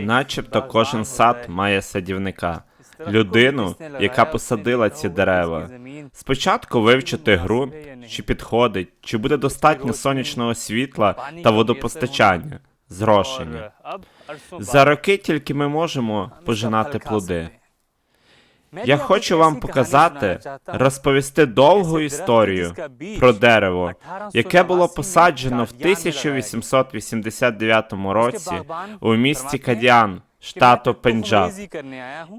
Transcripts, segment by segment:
Начебто кожен сад має садівника, людину, яка посадила ці дерева. Спочатку вивчити ґрунт, чи підходить, чи буде достатньо сонячного світла та водопостачання, зрошення. За роки тільки ми можемо пожинати плоди. Я хочу вам показати, розповісти довгу історію про дерево, яке було посаджено в 1889 році у місті Кадіан, штату Пенджаб.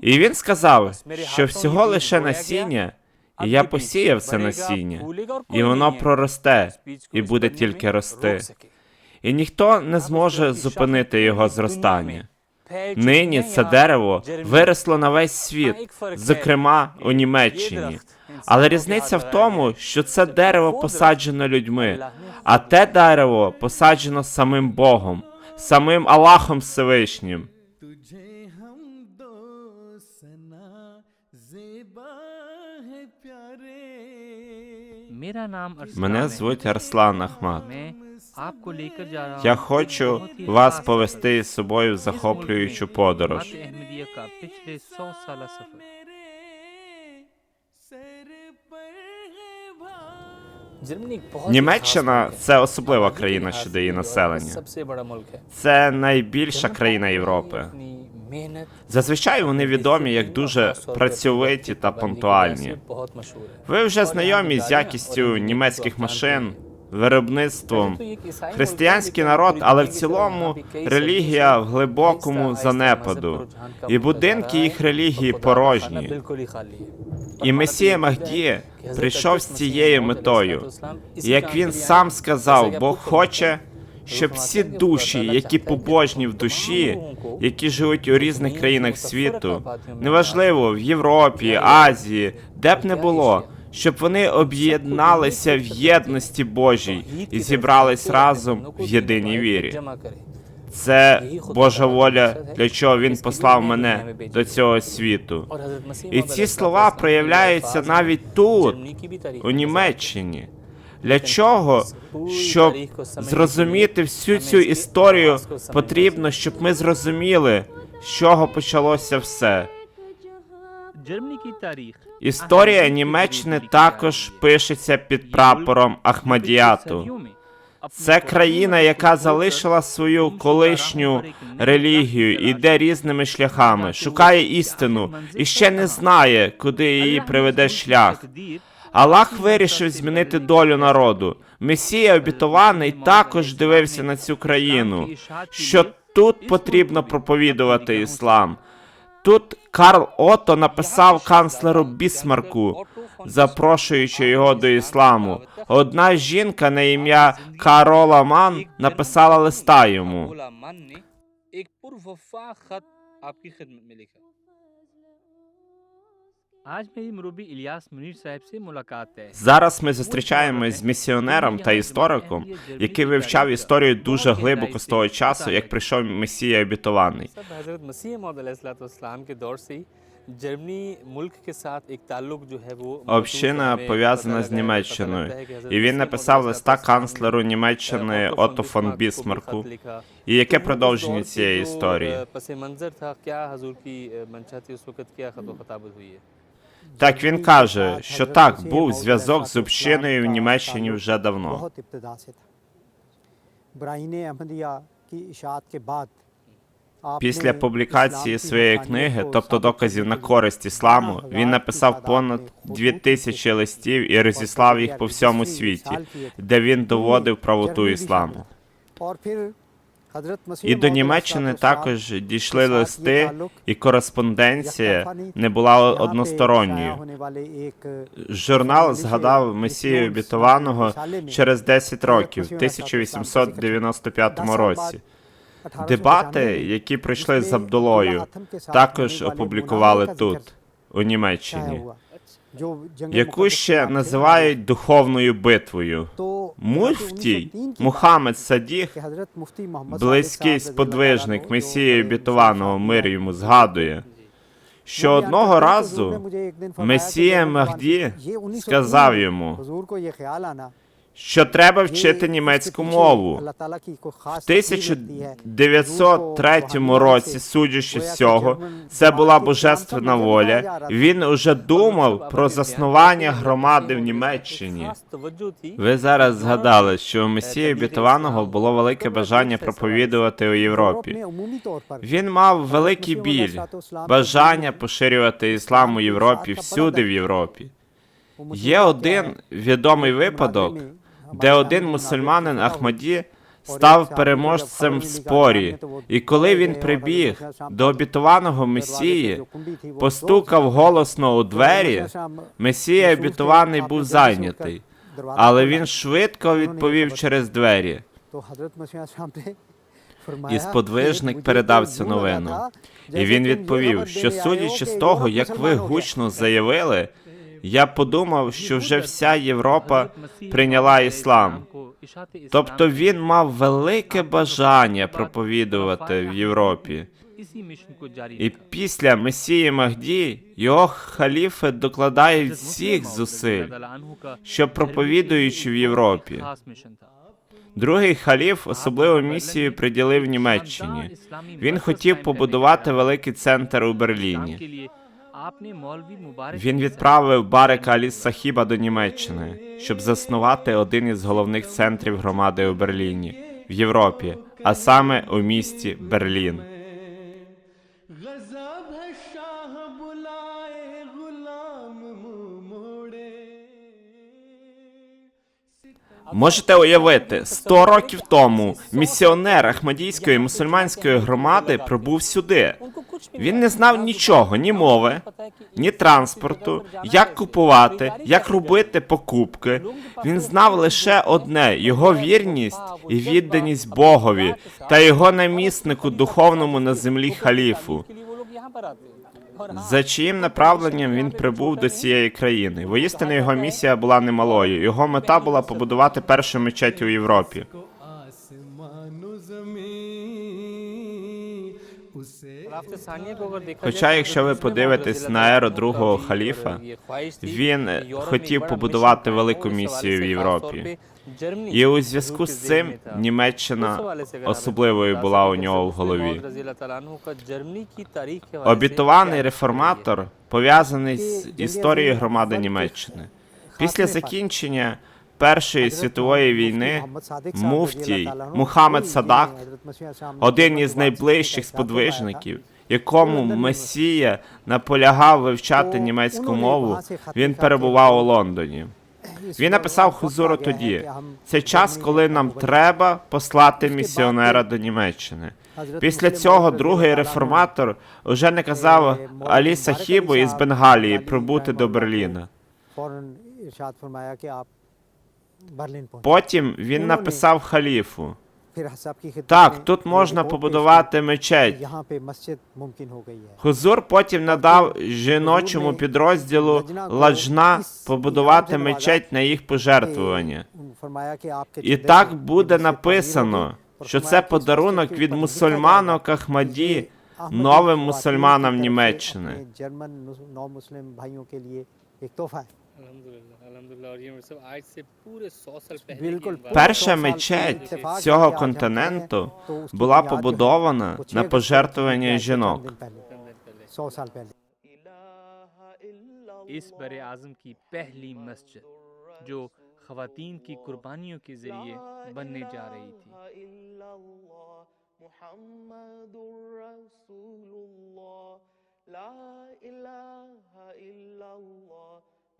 І він сказав, що всього лише насіння, і я посіяв це насіння, і воно проросте, і буде тільки рости. І ніхто не зможе зупинити його зростання. Нині це дерево виросло на весь світ, зокрема у Німеччині. Але різниця в тому, що це дерево посаджено людьми, а те дерево посаджено самим Богом, самим Аллахом Всевишнім. Мене звуть Арслан Ахмат. Я хочу вас повести з собою в захоплюючу подорож. Німеччина це особлива країна щодо її населення. Це найбільша країна Європи. Зазвичай вони відомі як дуже працьовиті та пунктуальні. Ви вже знайомі з якістю німецьких машин виробництвом. Християнський народ, але в цілому релігія в глибокому занепаду, і будинки їх релігії порожні. І Месія Махді прийшов з цією метою. І Як він сам сказав, Бог хоче, щоб всі душі, які побожні в душі, які живуть у різних країнах світу, неважливо в Європі, Азії, де б не було, щоб вони об'єдналися в єдності Божій і зібрались разом в єдиній вірі. Це Божа воля, для чого він послав мене до цього світу. І ці слова проявляються навіть тут, у Німеччині. Для чого? Щоб зрозуміти всю цю історію, потрібно, щоб ми зрозуміли, з чого почалося все. Історія Німеччини також пишеться під прапором Ахмадіату. Це країна, яка залишила свою колишню релігію, іде різними шляхами, шукає істину і ще не знає, куди її приведе шлях. Аллах вирішив змінити долю народу. Месія обітований також дивився на цю країну. Що тут потрібно проповідувати іслам. Тут Карл Ото написав канцлеру Бісмарку, запрошуючи його до ісламу. Одна жінка на ім'я Карола Ман написала листа йому. Зараз ми зустрічаємось з місіонером та істориком, який вивчав історію дуже глибоко з того часу, як прийшов месія обітований. Община пов'язана з Німеччиною, і він написав листа канцлеру Німеччини Отто фон Бісмарку. І яке продовження цієї історії? Так він каже, що так був зв'язок з общиною в Німеччині вже давно. Після публікації своєї книги, тобто доказів на користь ісламу, він написав понад дві тисячі листів і розіслав їх по всьому світі, де він доводив правоту ісламу. І до Німеччини також дійшли листи, і кореспонденція не була односторонньою. Журнал згадав Месію обітованого через 10 років, в 1895 році. Дебати, які пройшли з Абдулою, також опублікували тут, у Німеччині, яку ще називають духовною битвою. Муфтій Мухаммед Садіх, близький сподвижник Месії обітованого мир йому згадує, що одного разу Месія Махді сказав йому, що треба вчити німецьку мову. В 1903 році, судячи всього, це була божественна воля. Він уже думав про заснування громади в Німеччині. Ви зараз згадали, що у месії обітованого було велике бажання проповідувати у Європі. Він мав великий біль, бажання поширювати іслам у Європі всюди в Європі. Є один відомий випадок, де один мусульманин Ахмаді став переможцем в спорі, і коли він прибіг до обітованого Месії, постукав голосно у двері, Месія обітований був зайнятий, але він швидко відповів через двері. І сподвижник передав цю новину. І він відповів, що судячи з того, як ви гучно заявили, я подумав, що вже вся Європа прийняла іслам. Тобто він мав велике бажання проповідувати в Європі. І після Месії Махді його халіфи докладають всіх зусиль, щоб проповідуючи в Європі. Другий халіф особливу місію приділив Німеччині. Він хотів побудувати великий центр у Берліні. Він відправив Барека Аліс Сахіба до Німеччини, щоб заснувати один із головних центрів громади у Берліні в Європі, а саме у місті Берлін. Можете уявити, 100 років тому місіонер Ахмадійської мусульманської громади прибув сюди. Він не знав нічого, ні мови, ні транспорту, як купувати, як робити покупки. Він знав лише одне його вірність і відданість Богові та його наміснику духовному на землі халіфу за чиїм направленням він прибув до цієї країни. Воістину його місія була немалою. Його мета була побудувати першу мечеть у Європі. Хоча, якщо ви подивитесь на еру другого халіфа, він хотів побудувати велику місію в Європі. І у зв'язку з цим Німеччина особливою була у нього в голові. Обітований реформатор пов'язаний з історією громади Німеччини. Після закінчення Першої світової війни муфтій Мухаммед Садак, один із найближчих сподвижників, якому Месія наполягав вивчати німецьку мову, він перебував у Лондоні. Він написав Хузуру тоді: це час, коли нам треба послати місіонера до Німеччини. Після цього другий реформатор уже не казав Алі Сахібу із Бенгалії прибути до Берліна. Потім він написав халіфу: так, тут можна побудувати мечеть. Хузур потім надав жіночому підрозділу Ладжна побудувати мечеть на їх пожертвування. І так буде написано, що це подарунок від мусульманок Ахмаді новим мусульманам Німеччини. Перша мечеть цього континенту була побудована на пожертвування жінок. خواتین کی قربانیوں کے ذریعے بننے جا رہی تھی محمد رسول اللہ لا الہ الا اللہ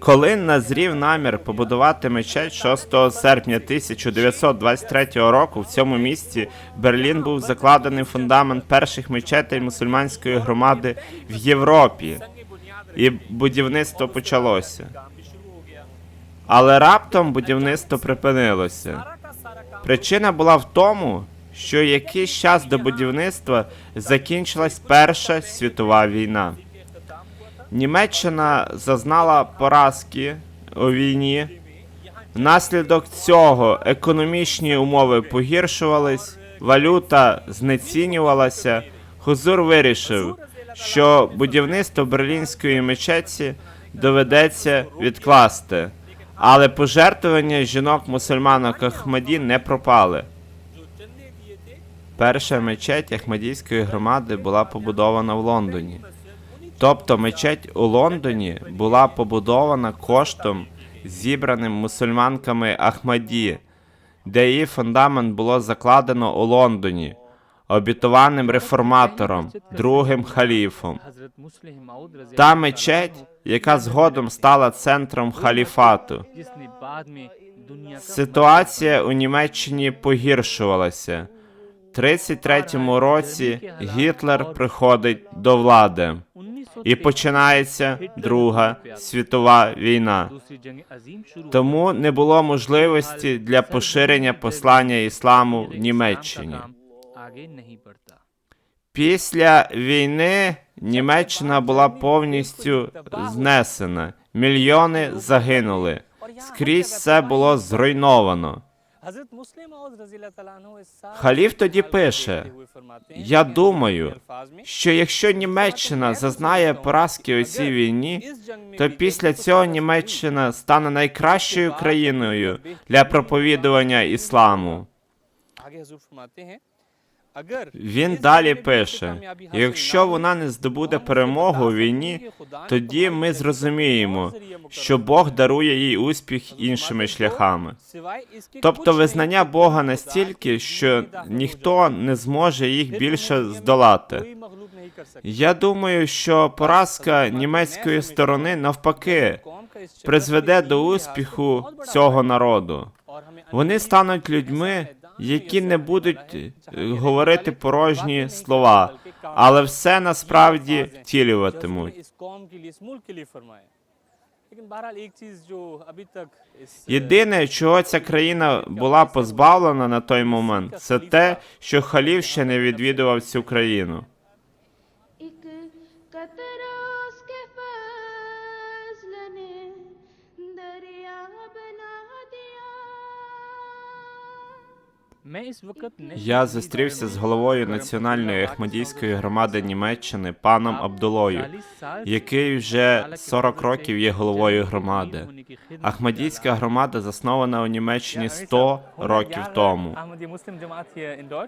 Коли назрів намір побудувати мечеть 6 серпня 1923 року в цьому місті Берлін був закладений фундамент перших мечетей мусульманської громади в Європі, і будівництво почалося. Але раптом будівництво припинилося. Причина була в тому, що якийсь час до будівництва закінчилась Перша світова війна. Німеччина зазнала поразки у війні. Внаслідок цього економічні умови погіршувались, валюта знецінювалася. Хузур вирішив, що будівництво берлінської мечеті доведеться відкласти, але пожертвування жінок-мусульманок Ахмаді не пропали. Перша мечеть Ахмадійської громади була побудована в Лондоні. Тобто мечеть у Лондоні була побудована коштом, зібраним мусульманками Ахмаді, де її фундамент було закладено у Лондоні, обітованим реформатором, другим халіфом. Та мечеть, яка згодом стала центром халіфату. Ситуація у Німеччині погіршувалася. У 33 році Гітлер приходить до влади і починається Друга світова війна. Тому не було можливості для поширення послання ісламу в Німеччині. Після війни Німеччина була повністю знесена. Мільйони загинули. Скрізь все було зруйновано. Халіф тоді пише: Я думаю, що якщо Німеччина зазнає поразки у цій війні, то після цього Німеччина стане найкращою країною для проповідування ісламу. Він далі пише: якщо вона не здобуде перемогу у війні, тоді ми зрозуміємо, що Бог дарує їй успіх іншими шляхами. Тобто визнання Бога настільки, що ніхто не зможе їх більше здолати. Я думаю, що поразка німецької сторони навпаки призведе до успіху цього народу. Вони стануть людьми, які не будуть е, говорити порожні слова, але все насправді втілюватимуть. Єдине, чого ця країна була позбавлена на той момент, це те, що халів ще не відвідував цю країну. Я зустрівся з головою національної ахмадійської громади Німеччини паном Абдулою, який вже 40 років є головою громади. Ахмадійська громада заснована у Німеччині 100 років тому.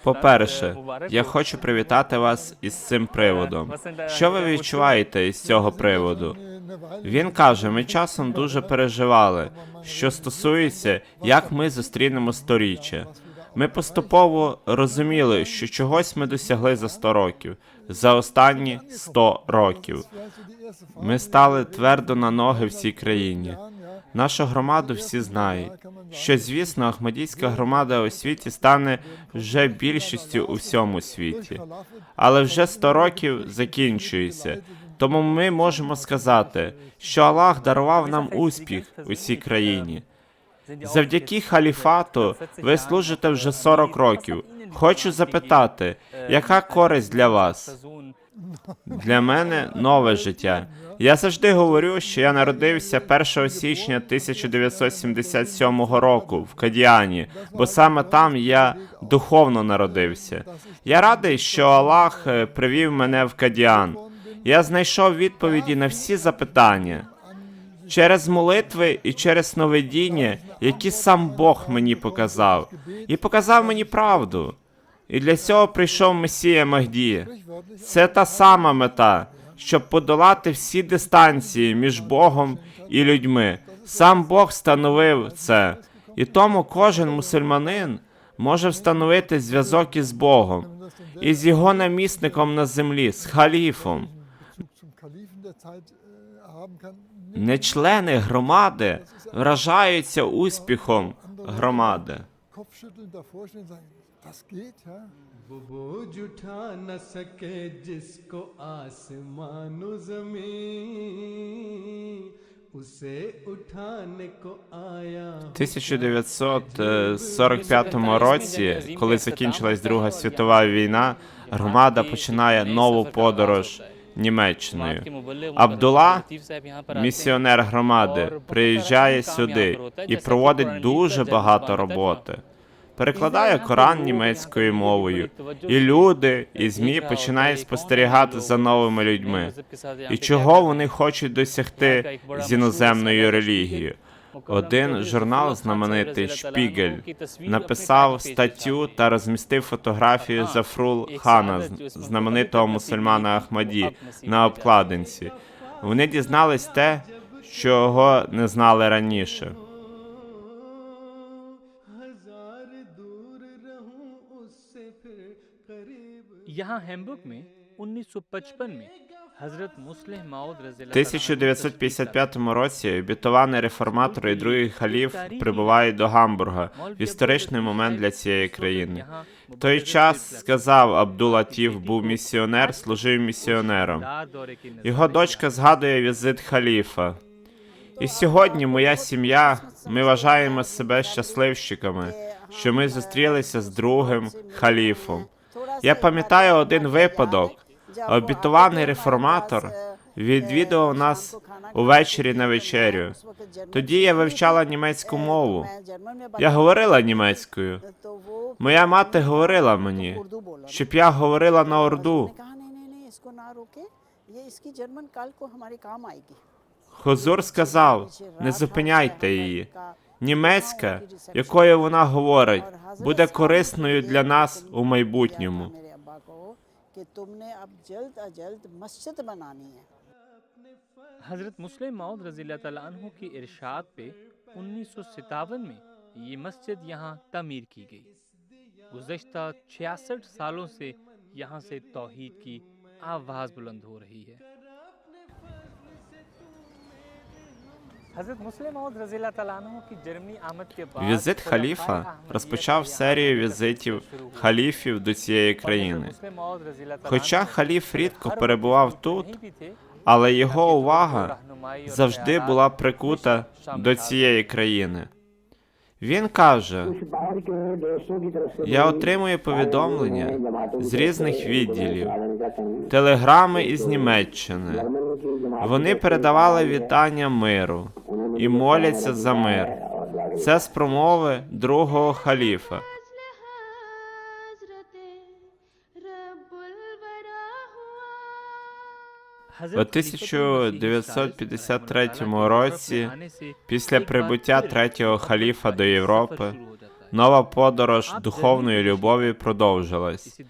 По-перше, я хочу привітати вас із цим приводом. Що ви відчуваєте із цього приводу? Він каже: ми часом дуже переживали, що стосується, як ми зустрінемо сторіччя. Ми поступово розуміли, що чогось ми досягли за 100 років, за останні 100 років. Ми стали твердо на ноги в цій країні. Нашу громаду всі знають. Що, звісно, Ахмадійська громада у світі стане вже більшістю у всьому світі. Але вже 100 років закінчується. Тому ми можемо сказати, що Аллах дарував нам успіх у цій країні. Завдяки халіфату ви служите вже 40 років. Хочу запитати, яка користь для вас? Для мене нове життя. Я завжди говорю, що я народився 1 січня 1977 року в Кадіані, бо саме там я духовно народився. Я радий, що Аллах е, привів мене в Кадіан. Я знайшов відповіді на всі запитання через молитви і через сновидіння, які сам Бог мені показав, і показав мені правду. І для цього прийшов Месія Махді. Це та сама мета, щоб подолати всі дистанції між Богом і людьми. Сам Бог встановив це. І тому кожен мусульманин може встановити зв'язок із Богом, і з його намісником на землі, з халіфом. Не члени громади вражаються успіхом громади. У 1945 році, коли закінчилась Друга світова війна, громада починає нову подорож. Німеччиною. Абдулла, Місіонер громади приїжджає сюди і проводить дуже багато роботи. Перекладає Коран німецькою мовою, і люди, і змі починають спостерігати за новими людьми. І чого вони хочуть досягти з іноземною релігією? Один журнал знаменитий Шпігель написав статтю та розмістив фотографію Зафрул Хана, з- знаменитого мусульмана Ахмаді, на обкладинці. Вони дізнались те, чого не знали раніше. हजार दूर रहूं उससे फिर करीब यहाँ हैम्बुर्ग में 1955 में 1955 році обітований реформатор і другий халіф прибувають до Гамбурга в історичний момент для цієї країни. В той час сказав Абдула Абдулатів, був місіонер, служив місіонером. Його дочка згадує візит халіфа. І сьогодні моя сім'я. Ми вважаємо себе щасливщиками, що ми зустрілися з другим халіфом. Я пам'ятаю один випадок. Обітований реформатор відвідував нас увечері на вечерю. Тоді я вивчала німецьку мову. Я говорила німецькою. Моя мати говорила мені, щоб я говорила на орду. Хозур сказав: не зупиняйте її. Німецька, якою вона говорить, буде корисною для нас у майбутньому. کہ تم نے اب جلد اجلد مسجد بنانی ہے۔ حضرت مسلم ماؤد رضی اللہ تعالیٰ عنہ کی ارشاد پہ انیس سو ستاون میں یہ مسجد یہاں تعمیر کی گئی۔ گزشتہ چھیاسٹھ سالوں سے یہاں سے توحید کی آواز بلند ہو رہی ہے۔ Візит халіфа розпочав серію візитів халіфів до цієї країни. Хоча халіф рідко перебував тут, але його увага завжди була прикута до цієї країни. Він каже: я отримую повідомлення з різних відділів, телеграми із Німеччини. Вони передавали вітання миру і моляться за мир. Це з промови другого халіфа. У 1953 році, після прибуття третього халіфа до Європи, нова подорож духовної любові продовжилась.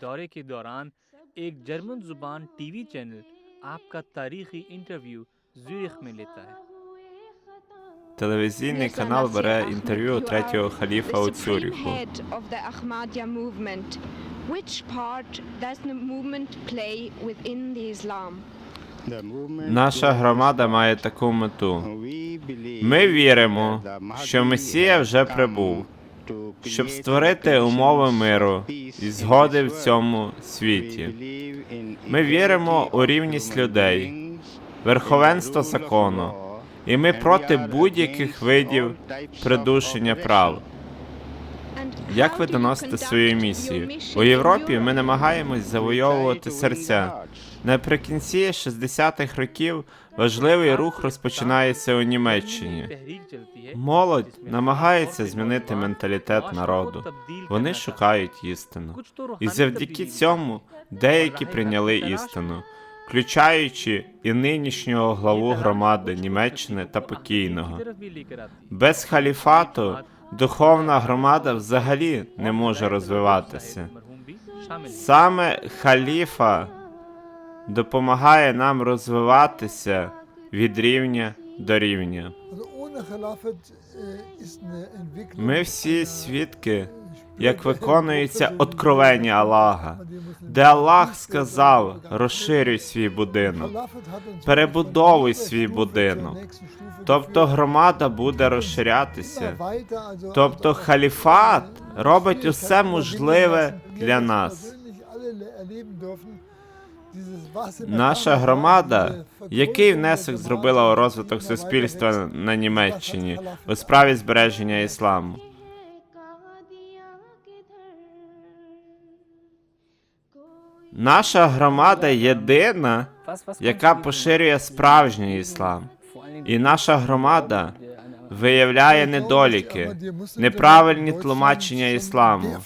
Телевізійний канал бере інтерв'ю третього халіфа у Цюріху. Наша громада має таку мету. Ми віримо, що Месія вже прибув, щоб створити умови миру і згоди в цьому світі. Ми віримо у рівність людей, верховенство закону, і ми проти будь-яких видів придушення прав. Як ви доносите свою місію? У Європі ми намагаємось завойовувати серця. Наприкінці 60-х років важливий рух розпочинається у Німеччині. Молодь намагається змінити менталітет народу. Вони шукають істину. І завдяки цьому деякі прийняли істину, включаючи і нинішнього главу громади Німеччини та покійного. Без халіфату духовна громада взагалі не може розвиватися. Саме халіфа допомагає нам розвиватися від рівня до рівня. Ми всі свідки, як виконується откровення Аллаха, де Аллах сказав: розширюй свій будинок, перебудовуй свій будинок. Тобто громада буде розширятися. Тобто халіфат робить усе можливе для нас. Наша громада, який внесок зробила у розвиток суспільства на Німеччині у справі збереження ісламу? Наша громада єдина, яка поширює справжній іслам. І наша громада виявляє недоліки, неправильні тлумачення ісламу.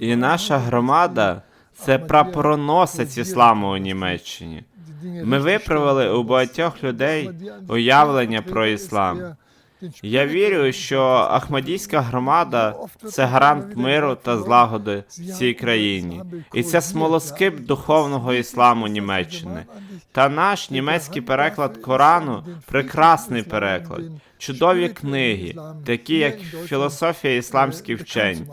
І наша громада це прапороносець ісламу у Німеччині. Ми виправили у багатьох людей уявлення про іслам. Я вірю, що Ахмадійська громада це гарант миру та злагоди в цій країні, і це смолоскип духовного ісламу Німеччини. Та наш німецький переклад Корану прекрасний переклад, чудові книги, такі як філософія ісламських вчень.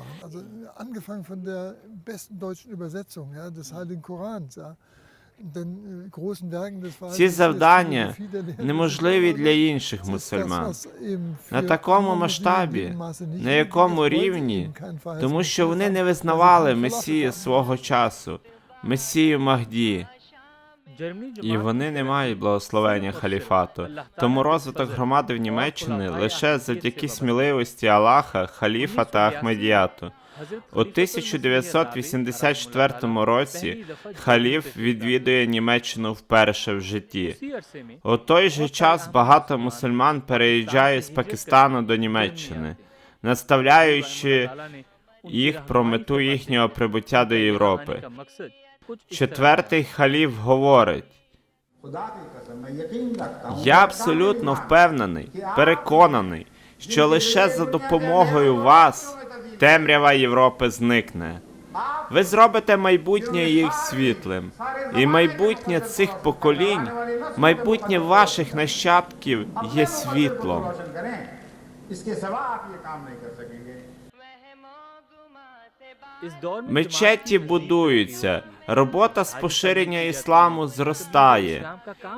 Äh, Ці завдання неможливі для інших мусульман. На такому масштабі, на якому рівні, тому що вони не визнавали Месію свого часу, Месію Махді, і вони не мають благословення халіфату. Тому розвиток громади в Німеччині лише завдяки сміливості Аллаха, халіфа та Ахмедіяту. У 1984 році халіф відвідує Німеччину вперше в житті. У той же час багато мусульман переїжджають з Пакистану до Німеччини, наставляючи їх про мету їхнього прибуття до Європи. Четвертий халіф говорить: я абсолютно впевнений, переконаний, що лише за допомогою вас темрява Європи зникне. Ви зробите майбутнє їх світлим, і майбутнє цих поколінь, майбутнє ваших нащадків є світлом. Мечеті будуються, робота з поширення ісламу зростає,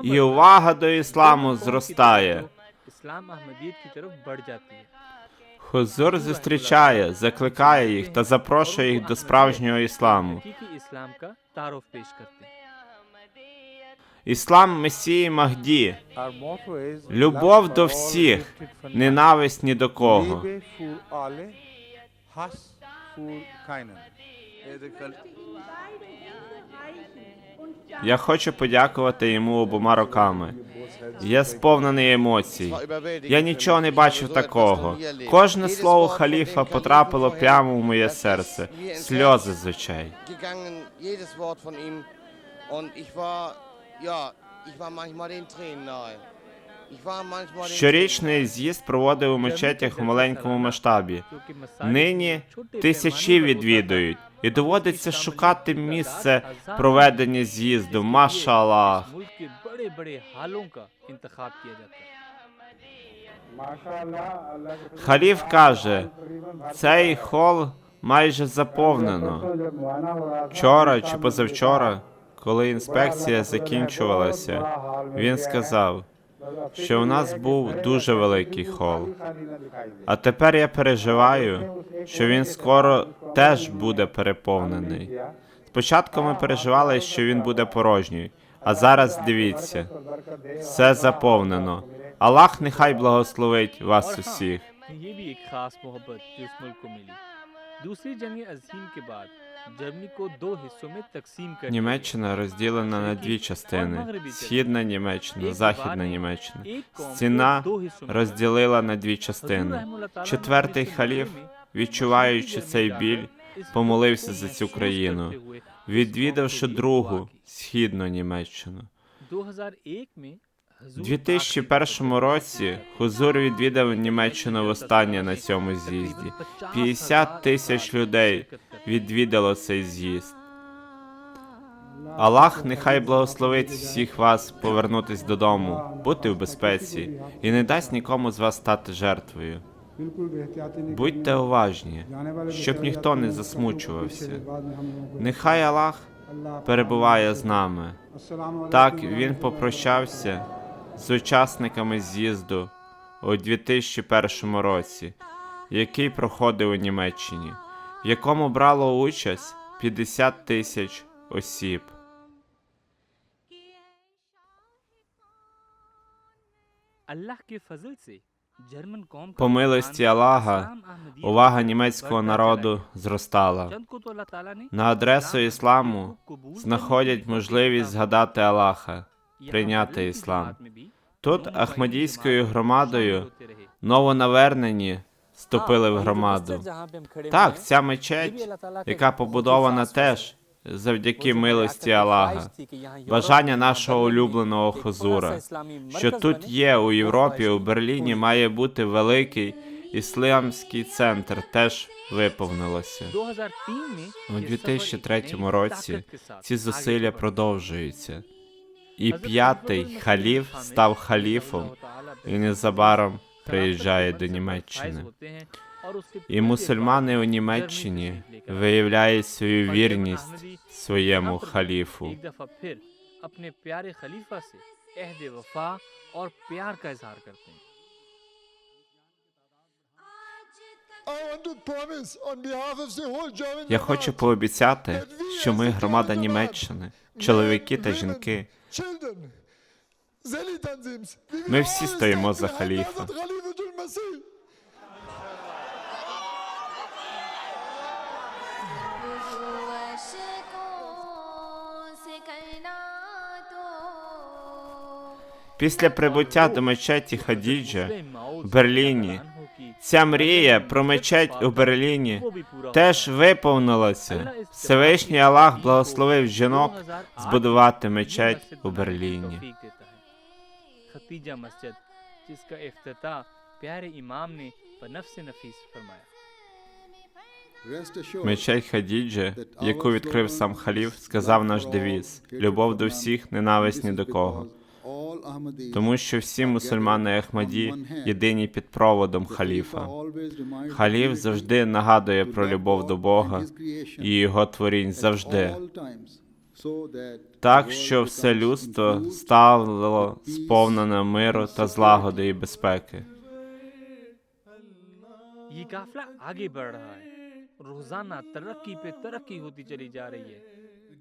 і увага до ісламу зростає. Хозур зустрічає, закликає їх та запрошує їх до справжнього ісламу. Іслам Месії Махді, любов до всіх, ненависть ні до кого. Я хочу подякувати йому обома руками. Я сповнений емоцій. Я нічого не бачив такого. Кожне слово халіфа потрапило прямо в моє серце. Сльози з очей. ich war, ja, ich war manchmal den Tränen nahe. Щорічний з'їзд проводив у мечетях у маленькому масштабі. Нині тисячі відвідують, і доводиться шукати місце проведення з'їзду. Машалах. Халіф каже, цей хол майже заповнено. Вчора чи позавчора, коли інспекція закінчувалася, він сказав що у нас був дуже великий хол. А тепер я переживаю, що він скоро теж буде переповнений. Спочатку ми переживали, що він буде порожній, а зараз дивіться, все заповнено. Аллах нехай благословить вас усіх. Німеччина розділена на дві частини: східна Німеччина, Західна Німеччина. Стіна розділила на дві частини. Четвертий халіф, відчуваючи цей біль, помолився за цю країну, відвідавши другу східну Німеччину. 2001 में У 2001 році Хузур відвідав Німеччину востаннє на цьому з'їзді. 50 тисяч людей відвідало цей з'їзд. Аллах нехай благословить всіх вас повернутись додому, бути в безпеці і не дасть нікому з вас стати жертвою. Будьте уважні, щоб ніхто не засмучувався. Нехай Аллах перебуває з нами. Так він попрощався з учасниками з'їзду у 2001 році, який проходив у Німеччині, в якому брало участь 50 тисяч осіб. По милості Аллаха увага німецького народу зростала. На адресу ісламу знаходять можливість згадати Аллаха прийняти іслам. Тут Ахмадійською громадою новонавернені вступили в громаду. Так, ця мечеть, яка побудована теж завдяки милості Аллаха, бажання нашого улюбленого хозура, що тут є у Європі, у Берліні має бути великий ісламський центр. Теж виповнилося. У 2003 році. Ці зусилля продовжуються. І п'ятий халіф став халіфом і незабаром приїжджає до Німеччини. І мусульмани у Німеччині виявляють свою вірність своєму халіфу. Я хочу пообіцяти, що ми громада Німеччини, чоловіки та жінки. Ми всі стоїмо за халіфа. Після прибуття до мечеті Хадіджа в Берліні Ця мрія про мечеть у Берліні теж виповнилася. Всевишній Аллах благословив жінок збудувати мечеть у Берліні. Мечеть Хадіджа, яку відкрив сам халіф, сказав наш девіз: любов до всіх, ненависть ні до кого тому що всі мусульмани Ахмаді єдині під проводом халіфа. Халіф завжди нагадує про любов до Бога і його творінь завжди. Так, що все людство стало сповнене миру та злагоди і безпеки. یہ قافلہ آگے بڑھ رہا ہے روزانہ ترقی پہ ترقی ہوتی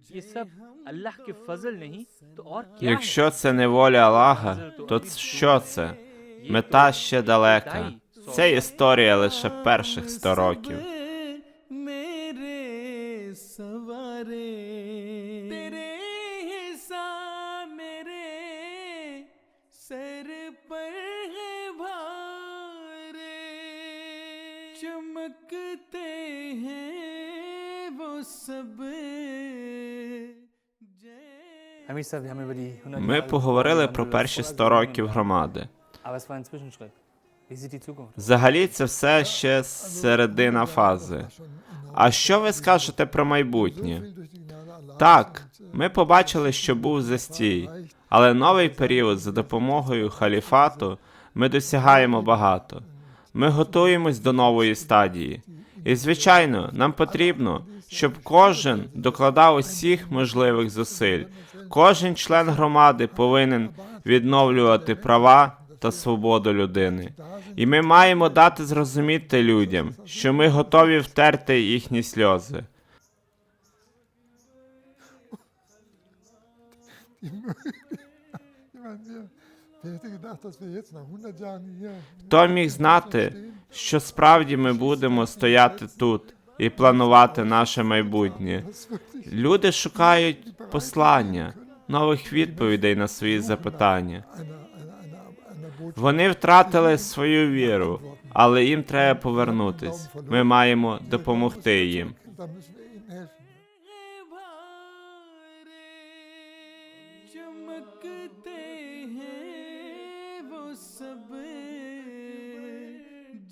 ये सब अल्लाह के फजल नहीं तो और क्या है? Якщо це не воля Аллаха, то що це? Мета ще далека. Це історія лише перших 100 років. Ми поговорили про перші über 100 років громади. Взагалі, це все ще середина фази. А що ви скажете про майбутнє? Так, ми побачили, що був застій, але новий період за допомогою халіфату ми досягаємо багато. Ми готуємось до нової стадії. І, звичайно, нам потрібно, щоб кожен докладав усіх можливих зусиль. Кожен член громади повинен відновлювати права та свободу людини. І ми маємо дати зрозуміти людям, що ми готові втерти їхні сльози. Хто міг знати, що справді ми будемо стояти тут і планувати наше майбутнє. Люди шукають послання, нових відповідей на свої запитання. Вони втратили свою віру, але їм треба повернутись. Ми маємо допомогти їм.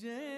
Jay.